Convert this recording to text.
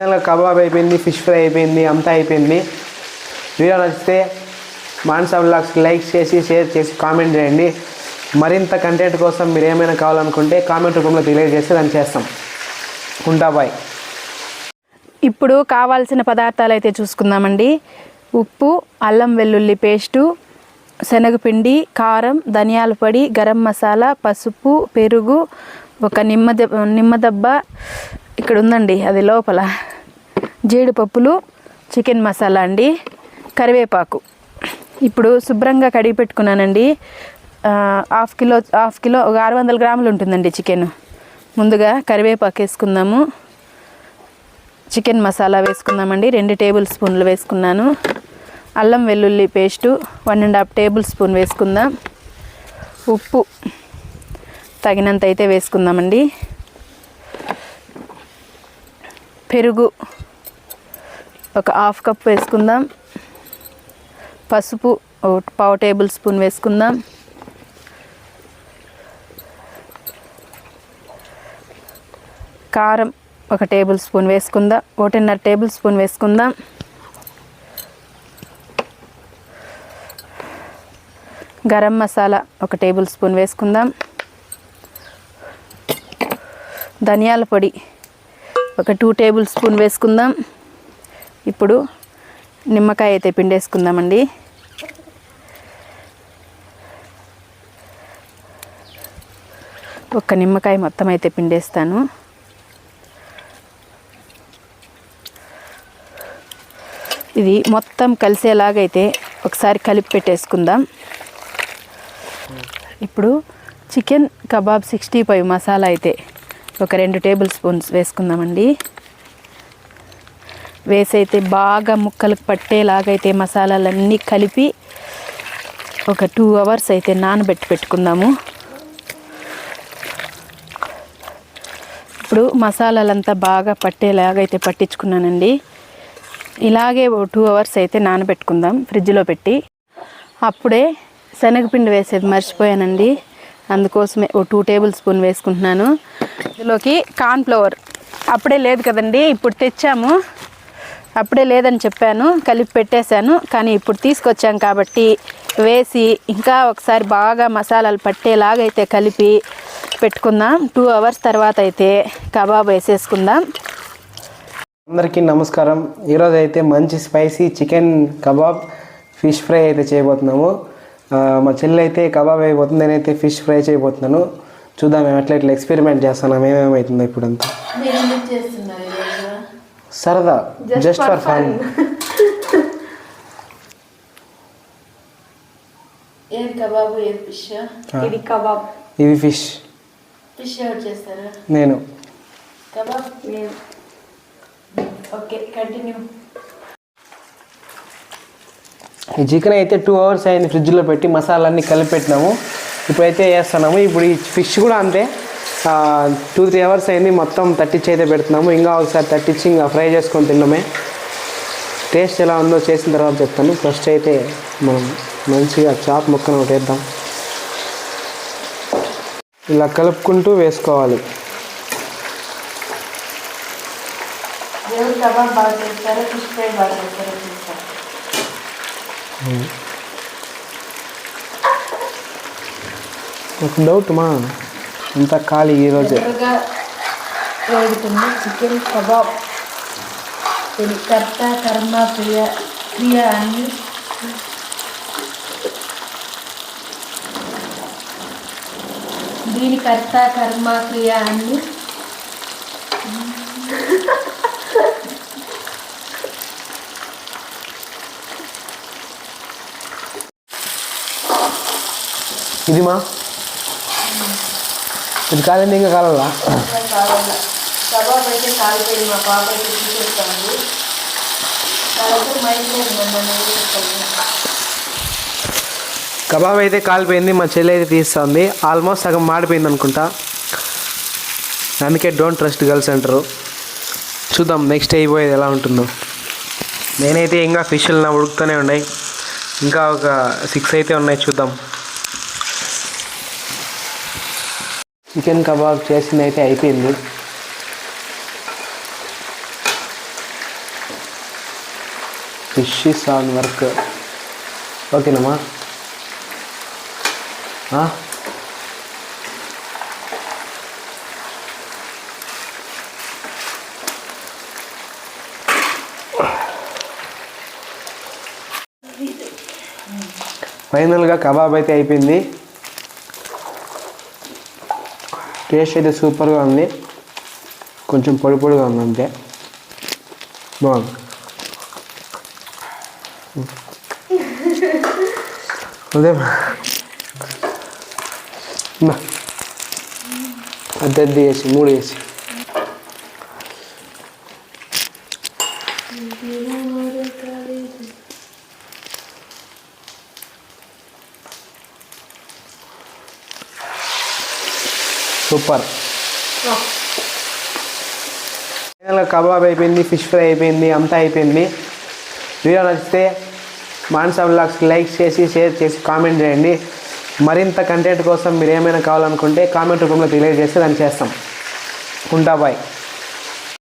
Kebab అయిపోయింది fish fry అయిపోయింది అంతా అయిపోయింది. వీడియో నచ్చితే మాన్సా బ్లాగ్స్కి లైక్ చేసి షేర్ చేసి కామెంట్ చేయండి. మరింత కంటెంట్ కోసం మీరు ఏమైనా కావాలనుకుంటే కామెంట్ రూపంలో తెలియజేస్తే దాన్ని చేస్తాం. ఉంటా బాయ్. ఇప్పుడు కావాల్సిన పదార్థాలు అయితే చూసుకుందామండి. ఉప్పు అల్లం వెల్లుల్లి పేస్టు శనగపిండి కారం ధనియాల పొడి గరం మసాలా పసుపు పెరుగు ఒక నిమ్మ నిమ్మదబ్బ ఇక్కడ ఉందండి అది లోపల. జీడిపప్పులు చికెన్ మసాలా అండి కరివేపాకు. ఇప్పుడు శుభ్రంగా కడిగి పెట్టుకున్నానండి. హాఫ్ కిలో హాఫ్ కిలో ఒక ఆరు వందల గ్రాములు ఉంటుందండి చికెన్. ముందుగా కరివేపాకు వేసుకుందాము. చికెన్ మసాలా వేసుకుందామండి రెండు టేబుల్ స్పూన్లు వేసుకున్నాను. అల్లం వెల్లుల్లి paste one and half tablespoon వేసుకుందాం. ఉప్పు తగినంత అయితే వేసుకుందామండి. పెరుగు. ఒక హాఫ్ కప్ వేసుకుందాం. పసుపు ఒక పావు టేబుల్ స్పూన్ వేసుకుందాం. కారం ఒక టేబుల్ స్పూన్ వేసుకుందాం. ఒకటిన్నర టేబుల్ స్పూన్ వేసుకుందాం. గరం మసాలా ఒక టేబుల్ స్పూన్ వేసుకుందాం. ధనియాల పొడి ఒక టూ టేబుల్ స్పూన్ వేసుకుందాం. ఇప్పుడు నిమ్మకాయ అయితే పిండేసుకుందామండి. ఒక్క నిమ్మకాయ మొత్తం అయితే పిండేస్తాను. ఇది మొత్తం కలిసేలాగైతే ఒకసారి కలిపి పెట్టేసుకుందాం. ఇప్పుడు chicken kebab sixty five masala అయితే ఒక రెండు టేబుల్ స్పూన్స్ వేసుకుందామండి. వేసైతే బాగా ముక్కలకు పట్టేలాగైతే మసాలాలన్నీ కలిపి ఒక టూ అవర్స్ అయితే నానబెట్టి పెట్టుకుందాము. ఇప్పుడు మసాలాలంతా బాగా పట్టేలాగైతే పట్టించుకున్నానండి. ఇలాగే ఓ టూ అవర్స్ అయితే నానబెట్టుకుందాం ఫ్రిడ్జ్లో పెట్టి. అప్పుడే శనగపిండి వేసేది మర్చిపోయానండి. అందుకోసమే ఓ టూ టేబుల్ స్పూన్ వేసుకుంటున్నాను. ఇందులోకి కార్న్ఫ్లవర్ అప్పుడే లేదు కదండి ఇప్పుడు తెచ్చాము. అప్పుడే లేదని చెప్పాను కలిపి పెట్టేశాను. కానీ ఇప్పుడు తీసుకొచ్చాం కాబట్టి వేసి ఇంకా ఒకసారి బాగా మసాలాలు పట్టేలాగైతే కలిపి పెట్టుకుందాం. టూ అవర్స్ తర్వాత అయితే కబాబ్ వేసేసుకుందాం. అందరికీ నమస్కారం. ఈరోజు అయితే మంచి spicy chicken kebab fish fry అయితే చేయబోతున్నాము. మా చెల్లి అయితే కబాబ్ అయిపోతుంది నేనైతే ఫిష్ ఫ్రై చేయబోతున్నాను. చూద్దాం మేము ఎట్లా ఇట్లా ఎక్స్పెరిమెంట్ చేస్తున్నాం ఏమేమవుతుందో ఇప్పుడంతా. సరదా జస్ట్ ఫర్ ఫన్ ఏది కబాబు ఏది ఫిష్? ఇది కబాబ్. ఇవి ఫిష్. ఫిష్ ఎవరు చేస్తారు? నేను. కబాబ్? Okay continue. ఈ చికెన్ అయితే టూ అవర్స్ అయింది ఫ్రిడ్జ్లో పెట్టి మసాలాన్ని కలిపెట్టినాము. ఇప్పుడైతే వేస్తున్నాము ఇప్పుడు ఈ ఫిష్ కూడా అంతే. టూ త్రీ అవర్స్ అయింది. మొత్తం తట్టించి అయితే పెడుతున్నాము. ఇంకా ఒకసారి తట్టించి ఇంకా ఫ్రై చేసుకొని తిన్నామే. టేస్ట్ ఎలా ఉందో చేసిన తర్వాత చెప్తాను. ఫస్ట్ అయితే మనం మంచిగా చాప్ ముక్కను ఒకటి వేద్దాం. ఇలా కలుపుకుంటూ వేసుకోవాలి. కబాబ్ బాగా చేస్తారు ఫిష్ ఫ్రై బాగా చేస్తారు ఒక డౌట్ మా. అంతా ఖాళీ ఈరోజే ఎదురుగా చికెన్ కబాబ్. కర్త కర్మ ప్రియ ప్రియ అని. దీని కర్త కర్మ క్రియ అని. ఇది మా? ఇది కాదండి ఇంకా కాలంలా? కబాబ్ అయితే కాలిపోయింది మా కబాబ్ అయితే కాలిపోయింది మా చెల్లి అయితే తీస్తుంది. ఆల్మోస్ట్ సగం మాడిపోయింది అనుకుంటా. అందుకే డోంట్ ట్రస్ట్ గర్ల్స్ అంటారు. చూద్దాం నెక్స్ట్ అయిపోయేది ఎలా ఉంటుందో. నేనైతే ఇంకా ఫిష్లు నా ఉడుకుతూనే ఉన్నాయి. ఇంకా ఒక సిక్స్ అయితే ఉన్నాయి చూద్దాం. చికెన్ కబాబ్ చేసింది అయితే అయిపోయింది. ఫిష్ ఇస్ ఆన్ వర్క్ ఓకేనమ్మా ఫైనల్గా కబాబ్ అయితే అయిపోయింది. టేస్ట్ అయితే సూపర్గా ఉంది. కొంచెం పొడి పొడిగా ఉంది అంతే. బాగుంది. అదే అద్దెద్ది వేసి మూడు వేసి సూపర్. ఫైనల్గా కబాబ్ అయిపోయింది ఫిష్ ఫ్రై అయిపోయింది అంతా అయిపోయింది. వీడియో నచ్చితే మాన్సా బ్లాగ్స్కి లైక్ చేసి షేర్ చేసి కామెంట్ చేయండి. మరింత కంటెంట్ కోసం మీరు ఏమైనా కావాలనుకుంటే కామెంట్ రూపంలో తెలియజేస్తే దాన్ని చేస్తాం. ఉంటా బాయ్.